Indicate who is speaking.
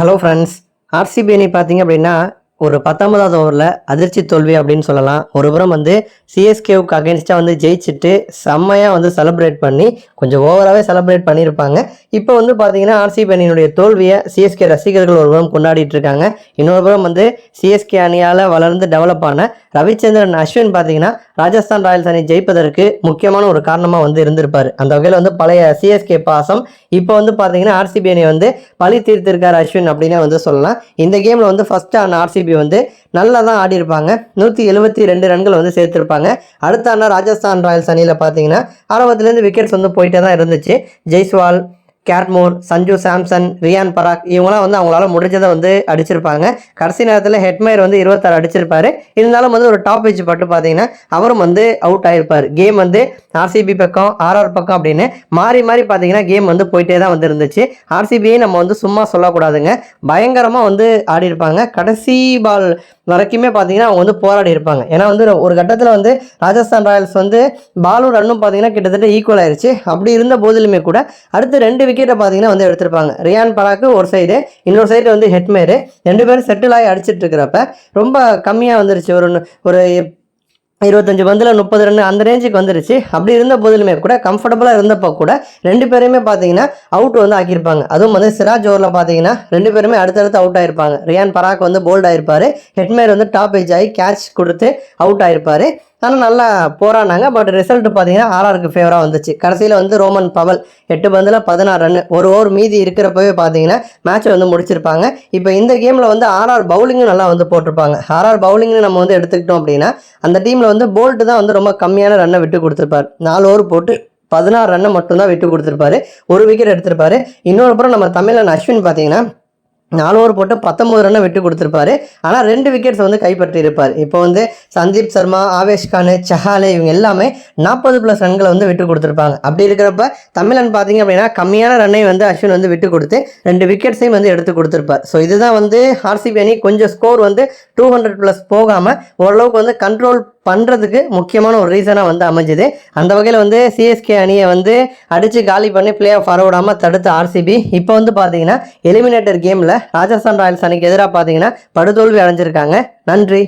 Speaker 1: Hello friends RCB அணி பார்த்தீங்க அப்படின்னா ஒரு பத்தொன்பதாவது ஓவரில் அதிர்ச்சி தோல்வி அப்படின்னு சொல்லலாம். ஒரு புறம் வந்து சிஎஸ்கேவுக்கு அகேன்ஸ்டாக வந்து ஜெயிச்சுட்டு செம்மையாக வந்து செலப்ரேட் பண்ணி கொஞ்சம் ஓவராகவே செலப்ரேட் பண்ணியிருப்பாங்க. இப்போ வந்து பார்த்தீங்கன்னா ஆர்சிபி அணியினுடைய தோல்வியை சிஎஸ்கே ரசிகர்கள் ஒரு புறம் கொண்டாடிட்டு இருக்காங்க. இன்னொரு புறம் வந்து சிஎஸ்கே அணியால் வளர்ந்து டெவலப் ஆன ரவிச்சந்திரன் அஸ்வின் பார்த்தீங்கன்னா ராஜஸ்தான் ராயல்ஸ் அணி ஜெயிப்பதற்கு முக்கியமான ஒரு காரணமாக வந்து இருந்திருப்பார். அந்த வகையில் வந்து பழைய சிஎஸ்கே பாசம் இப்போ வந்து பார்த்தீங்கன்னா ஆர்சிபி அணி வந்து பழி தீர்த்திருக்கார் அஸ்வின் அப்படின்னே வந்து சொல்லலாம். இந்த கேமில் வந்து ஃபஸ்ட்டு ஆன ஆர்சிபி வந்து நல்லா தான் ஆடி இருப்பாங்க நூற்றி எழுபத்தி ரெண்டு ரன்கள் வந்து சேர்த்துருப்பாங்க. அடுத்த ஆனா ராஜஸ்தான் ராயல்ஸ் அணியில் பார்த்தீங்கன்னா ஆரம்பத்துலேருந்து விக்கெட்ஸ் வந்து போயிட்டே தான் இருந்துச்சு. ஜெய்ஸ்வால் கேட்மோர் சஞ்சு சாம்சன் ரியான் பராக் இவங்களாம் வந்து அவங்களால முடிஞ்சதை வந்து அடிச்சிருப்பாங்க. கடைசி நேரத்தில் ஹெட்மயர் வந்து இருபத்தாறு அடிச்சிருப்பாரு. இருந்தாலும் வந்து ஒரு டாப் வச்சு பட்டு பார்த்தீங்கன்னா அவரும் வந்து அவுட் ஆயிருப்பார். கேம் வந்து ஆர்சிபி பக்கம் ஆர்ஆர் பக்கம் அப்படின்னு மாறி மாறி பார்த்தீங்கன்னா கேம் வந்து போயிட்டே தான் வந்து இருந்துச்சு. ஆர்சிபியை நம்ம வந்து சும்மா சொல்லக்கூடாதுங்க. பயங்கரமாக வந்து ஆடி இருப்பாங்க கடைசி பால் வரைக்குமே பார்த்தீங்கன்னா அவங்க வந்து போராடி இருப்பாங்க. ஏன்னா வந்து ஒரு கட்டத்தில் வந்து ராஜஸ்தான் ராயல்ஸ் வந்து பாலும் ரன்னும் பார்த்தீங்கன்னா கிட்டத்தட்ட ஈக்குவல் ஆயிருச்சு. அப்படி இருந்த போதிலுமே கூட அடுத்து ரெண்டு விக்கெட்டை பார்த்தீங்கன்னா வந்து எடுத்திருப்பாங்க. ரியான் பராக்கு ஒரு சைடு இன்னொரு சைடு வந்து ஹெட்மேரு. ரெண்டு பேரும் செட்டில் ஆகி அடிச்சிட்டு இருக்கிறப்ப ரொம்ப கம்மியாக வந்துருச்சு. ஒரு ஒரு இருபத்தஞ்சு பந்தில் முப்பது ரன் அந்த ரேஞ்சுக்கு வந்துருச்சு. அப்படி இருந்த போதிலுமே கூட கம்ஃபர்டபுளாக இருந்தப்போ கூட ரெண்டு பேருமே பார்த்தீங்கன்னா அவுட் வந்து ஆக்கியிருப்பாங்க. அதுவும் வந்து சிராஜ் ஓவரில் பார்த்தீங்கன்னா ரெண்டு பேருமே அடுத்தடுத்து அவுட் ஆயிருப்பாங்க. ரியான் பராக் வந்து போல்ட் ஆயிருப்பாரு. ஹெட்மேர் வந்து டாப் ஏஜ் ஆகி கேட்ச் கொடுத்து அவுட் ஆயிருப்பாரு. ஆனால் நல்லா போராடினாங்க. பட் ரிசல்ட் பார்த்தீங்கன்னா ஆர்ஆருக்கு ஃபேவராக வந்துச்சு. கடைசியில் வந்து ரோமன் பவல் எட்டு பந்தில் பதினாறு ரன் ஒரு ஓவர் மீதி இருக்கிறப்பவே பார்த்தீங்கன்னா மேட்ச்சை வந்து முடிச்சிருப்பாங்க. இப்போ இந்த கேமில் வந்து ஆர்ஆர் பவுலிங்கும் நல்லா வந்து போட்டிருப்பாங்க. ஆர்ஆர் பவுலிங்னு நம்ம வந்து எடுத்துக்கிட்டோம் அப்படின்னா அந்த டீமில் வந்து போல்ட்டு தான் வந்து ரொம்ப கம்மியான ரன்னை விட்டு கொடுத்துருப்பார். நாலு ஓவர் போட்டு பதினாறு ரன்னை மட்டும்தான் விட்டு கொடுத்துருப்பாரு. ஒரு விக்கெட் எடுத்திருப்பாரு. இன்னொரு புறம் நம்ம தமிழன் அஸ்வின் பார்த்தீங்கன்னா நாலு ஓவர் போட்டு பத்தொம்பது ரன்னை விட்டு கொடுத்துருப்பாரு. ஆனால் ரெண்டு விக்கெட்ஸ் வந்து கைப்பற்றி இருப்பார் இப்போ வந்து சந்தீப் சர்மா ஆவேஷ் கான் சஹாலே இவங்க எல்லாமே நாற்பது ப்ளஸ் ரன்களை வந்து விட்டு கொடுத்துருப்பாங்க. அப்படி இருக்கிறப்ப தமிழன் பார்த்தீங்க அப்படின்னா கம்மியான ரன்னை வந்து அஸ்வின் வந்து விட்டு கொடுத்து ரெண்டு விக்கெட்ஸையும் வந்து எடுத்து கொடுத்துருப்பார். ஸோ இதுதான் வந்து ஆர்சிபி அணி கொஞ்சம் ஸ்கோர் வந்து டூ ஹண்ட்ரட் ப்ளஸ் போகாமல் ஓரளவுக்கு வந்து கண்ட்ரோல் பண்ணுறதுக்கு முக்கியமான ஒரு ரீசனாக வந்து அமைஞ்சுது. அந்த வகையில் வந்து சிஎஸ்கே அணியை வந்து அடித்து காலி பண்ணி பிளே ஆஃப் வரவிடாமல் தடுத்த ஆர்சிபி இப்போ வந்து பார்த்தீங்கன்னா எலிமினேட்டர் கேமில் ராஜஸ்தான் ராயல்ஸ் அணிக்கு எதிராக பார்த்தீங்கன்னா படுதோல்வி அடைஞ்சிருக்காங்க. நன்றி.